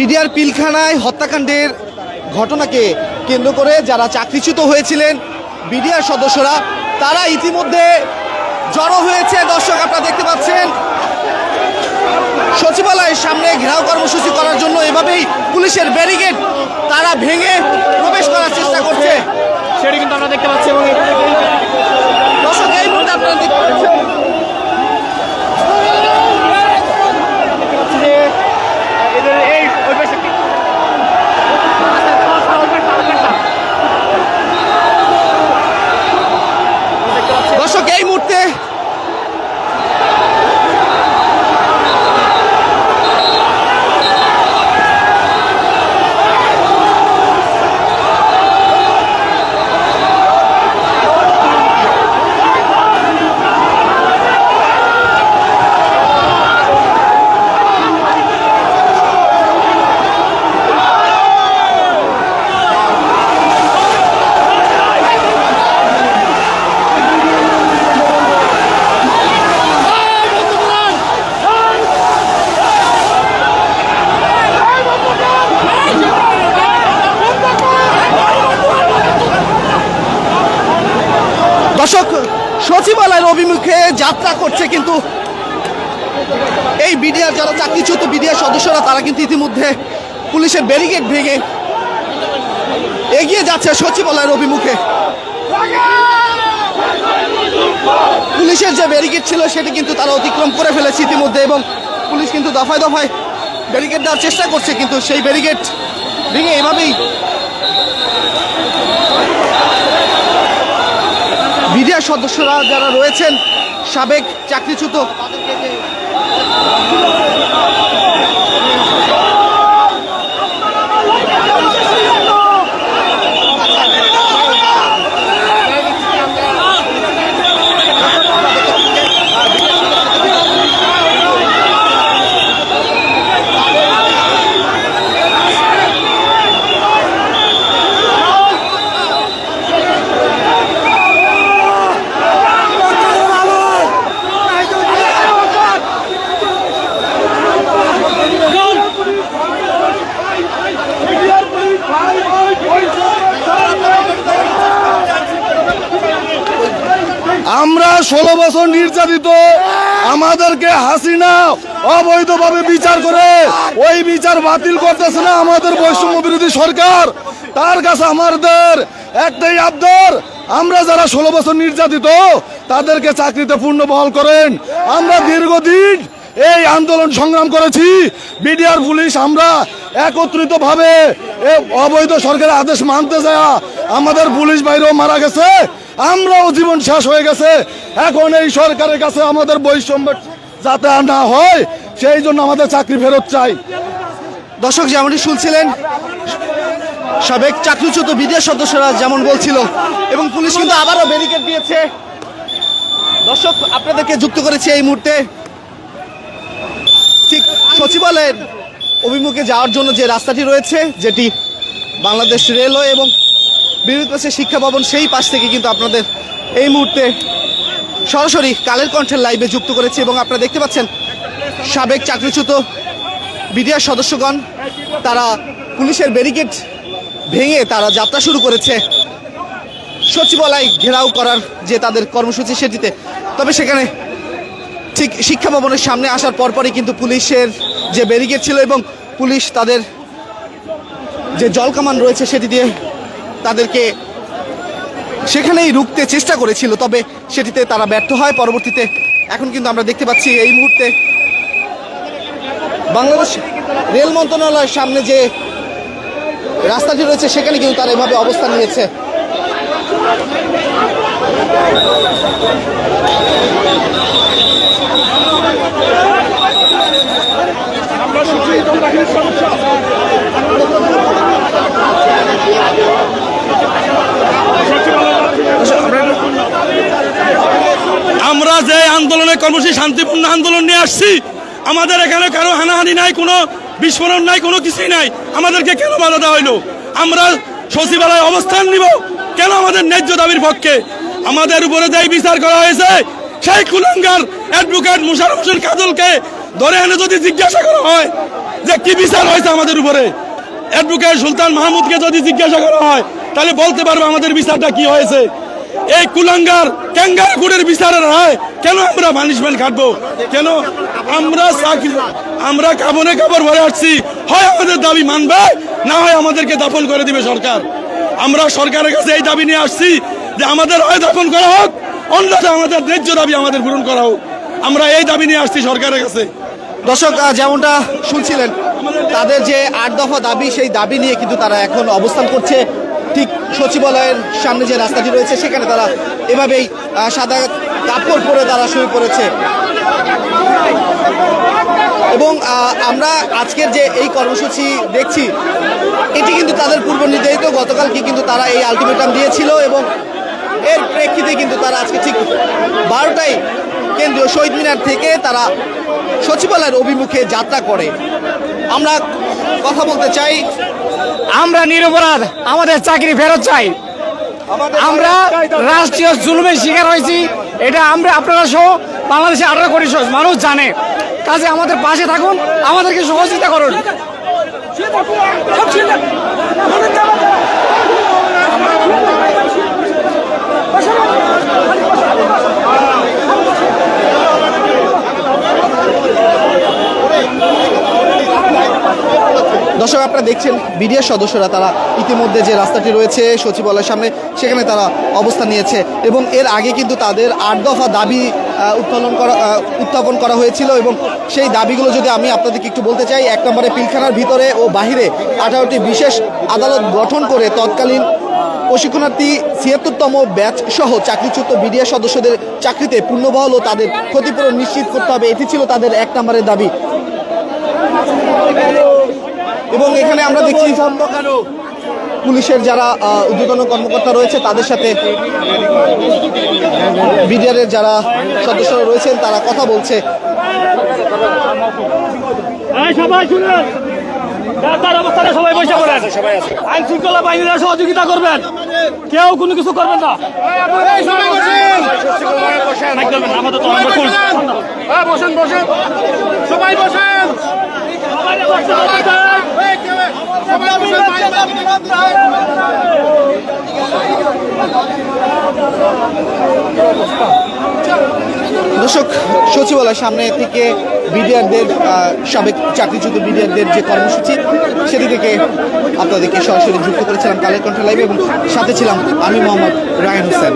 BDR পিলখানায় হত্যাকাণ্ডের ঘটনাকে কেন্দ্র করে যারা চাকরিচ্যুত হয়েছিলেন বিডিআর সদস্যরা তারা ইতিমধ্যে জড়ো হয়েছে। দর্শক আপনারা দেখতে পাচ্ছেন সচিবালয়ের সামনে ঘেরাও কর্মসূচি করার জন্য এভাবেই পুলিশের ব্যারিকেড তারা ভেঙে প্রবেশ করার চেষ্টা করছে। সেটি কিন্তু আমরা দেখতে পাচ্ছি এবং দর্শক এই মুহূর্তে আপনারা দেখতে পাচ্ছেন যে এদের এই ওই পাশে কি? ওই পাশটা, ওই পাশটা। দেখতে পাচ্ছি দর্শক এই মুহূর্তে দর্শক সচিবালয়ের অভিমুখে যাত্রা করছে কিন্তু এই বিডিআর যারা চাকরিচ্যুত বিডিআর সদস্যরা, তারা কিন্তু ইতিমধ্যে পুলিশের ব্যারিকেড ভেঙে এগিয়ে যাচ্ছে সচিবালয়ের অভিমুখে। পুলিশের যে ব্যারিকেড ছিল, সেটি কিন্তু তারা অতিক্রম করে ফেলেছে ইতিমধ্যে এবং পুলিশ কিন্তু দফায় দফায় ব্যারিকেড দেওয়ার চেষ্টা করছে, কিন্তু সেই ব্যারিকেড ভেঙে এভাবেই বিডিআর সদস্যরা যারা রয়েছেন সাবেক চাকরিচ্যুত। ষোলো বছর নির্যাতিত। আমাদেরকে হাসিনা অবৈধভাবে বিচার করে ওই বিচার বাতিল করতেছে না আমাদের বৈষম্য বিরোধী সরকার। তার কাছে আমাদের একটাই আবদার, আমরা যারা ষোলো বছর নির্যাতিত, তাদেরকে চাকরিতে পূর্ণ বহাল করেন। আমরা দীর্ঘদিন এই আন্দোলন সংগ্রাম করেছি। বিডিআর পুলিশ আমরা একত্রিত ভাবে অবৈধ সরকারের আদেশ মানতে যায়। আমাদের পুলিশ বাইরেও মারা গেছে। আমরাও জীবন শেষ হয়ে গেছে। এখন এই সরকারের কাছে আমাদের বৈষম্য যাতে না হয়, সেই জন্য আমাদের চাকরি ফেরত চাই। দর্শক, যেমনটি শুনছিলেন, সাবেক চাকরিচ্যুত বিডিআর সদস্যরা যেমন বলছিল, এবং পুলিশ কিন্তু আবারও ব্যারিকেড দিয়েছে। দর্শক, আপনাদেরকে যুক্ত করেছে এই মুহূর্তে। ঠিক সচিবালয়ের অভিমুখে যাওয়ার জন্য যে রাস্তাটি রয়েছে, যেটি বাংলাদেশ রেলওয়ে এবং বিদ্যুৎ পাশে শিক্ষা ভবন সেই পাশ থেকে কিন্তু আপনাদের এই মুহূর্তে সরাসরি কালের কণ্ঠের লাইভে যুক্ত করেছে এবং আপনারা দেখতে পাচ্ছেন সাবেক চাকরিচ্যুত বিডিআর সদস্যগণ, তারা পুলিশের ব্যারিকেড ভেঙে তারা যাত্রা শুরু করেছে সচিবালয় ঘেরাও করার যে তাদের কর্মসূচি সেটিতে। তবে সেখানে ঠিক শিক্ষা ভবনের সামনে আসার পরপরই কিন্তু পুলিশের যে ব্যারিকেড ছিল এবং পুলিশ তাদের যে জল কামান রয়েছে সেটি দিয়ে তাদেরকে সেখানেই রুখতে চেষ্টা করেছিল, তবে সেটিতে তারা ব্যর্থ হয়। পরবর্তীতে এখন কিন্তু আমরা দেখতে পাচ্ছি এই মুহূর্তে বাংলাদেশ রেল মন্ত্রণালয়ের সামনে যে রাস্তাটি রয়েছে, সেখানে কিন্তু তারা এভাবে অবস্থান নিয়েছে। আমরা যে আন্দোলনের কর্মসূচি, শান্তিপূর্ণ আন্দোলন নিয়ে আসছি। আমাদের এখানে কারও হানাহানি নাই, কোনো বিস্ফোরণ নাই, কোনো কিছুই নাই। আমাদেরকে কেন বাধা দেওয়া হইল? আমরা সচিবালয়ে অবস্থান নিব। কেন আমাদের ন্যায্য দাবির পক্ষে? আমাদের উপরে যেই বিচার করা হয়েছে, সেই কুলাঙ্গার অ্যাডভোকেট মুশারফ হোসেন কাজলকে ধরে এনে যদি জিজ্ঞাসা করা হয় যে কি বিচার হয়েছে আমাদের উপরে অ্যাডভোকেট সুলতান মাহমুদকে যদি জিজ্ঞাসা করা হয়, তাহলে বলতে পারবে আমাদের বিচারটা কি হয়েছে। এই কুলাঙ্গার ক্যাঙ্গার গুড়ের বিচারের হয় কেন আমরা পানিশমেন্ট খাটবো? কেন আমরা চাকরি আমরা কাবনে কাপড় ভরে আসছি। হয় আমাদের দাবি মানবে, না হয় আমাদেরকে দাফন করে দিবে সরকার। আমরা সরকারের কাছে এই দাবি নিয়ে আসছি যে আমাদের হয় দাফন করা হোক অন্যথা আমাদের ন্যায্য দাবি আমাদের পূরণ করা হোক। আমরা এই দাবি নিয়ে আসছি সরকারের কাছে। দর্শক যেমনটা শুনছিলেন, তাদের যে আট দফা দাবি, সেই দাবি নিয়ে কিন্তু তারা এখন অবস্থান করছে। ঠিক সচিবালয়ের সামনে যে রাস্তাটি রয়েছে, সেখানে তারা এভাবেই সাদা কাপড় পরে তারা শুয়ে পড়েছে। এবং আমরা আজকের যে এই কর্মসূচি দেখছি, এটি কিন্তু তাদের পূর্ব নির্ধারিত, গতকালকে কিন্তু তারা এই আলটিমেটাম দিয়েছিল এবং এর প্রেক্ষিতে কিন্তু তারা আজকে ঠিক বারোটায় কেন্দ্রীয় শহীদ মিনার থেকে তারা সচিবালয়ের অভিমুখে যাত্রা করে। আমরা কথা বলতে চাই আমরা নিরপরাধ আমাদের চাকরি ফেরত চাই। আমরা রাষ্ট্রীয় জুলুমের শিকার হয়েছি। এটা আমরা আপনারা সহ বাংলাদেশে আঠারো কোটি মানুষ জানে। কাজে আমাদের পাশে থাকুন আমাদেরকে সহযোগিতা করুন দর্শক আপনারা দেখছেন বিডিআর সদস্যরা, তারা ইতিমধ্যে যে রাস্তাটি রয়েছে সচিবালয়ের সামনে, সেখানে তারা অবস্থান নিয়েছে। এবং এর আগে কিন্তু তাদের আট দফা দাবি উত্তোলন করা উত্থাপন করা হয়েছিল এবং সেই দাবিগুলো যদি আমি আপনাদেরকে একটু বলতে চাই, এক নম্বরে পিলখানার ভিতরে ও বাহিরে আঠারোটি বিশেষ আদালত গঠন করে তৎকালীন প্রশিক্ষণার্থী ছিয়াত্তরতম ব্যাচ সহ চাকরিচ্যুত বিডিআর সদস্যদের চাকরিতে পূর্ণবহল ও তাদের ক্ষতিপূরণ নিশ্চিত করতে হবে। এটি ছিল তাদের এক নম্বরের দাবি। এবং এখানে আমরা দেখছি পুলিশের যারা ঊর্ধ্বতন কর্মকর্তা রয়েছে তাদের সাথে বিডিআরের যারা সদস্যরা রয়েছেন তারা কথা বলছে। সবাই শুনুন তার অবস্থানে সবাই বসে পড়েন। আইন শৃঙ্খলা বাহিনীরা সহযোগিতা করবেন। কেউ কোনো কিছু করবেন না। করছি। বসেন। বসেন সবাই বসেন। দর্শক, সচিবালয় সামনে থেকে বিডিআরদের সাবেক চাকরিচ্যুত বিডিআরদের যে কর্মসূচি, সেটি থেকে আপনাদেরকে সরাসরি যুক্ত করেছিলাম কালের কণ্ঠ লাইভে এবং সাথে ছিলাম আমি মোহাম্মদ রায়ন হোসেন।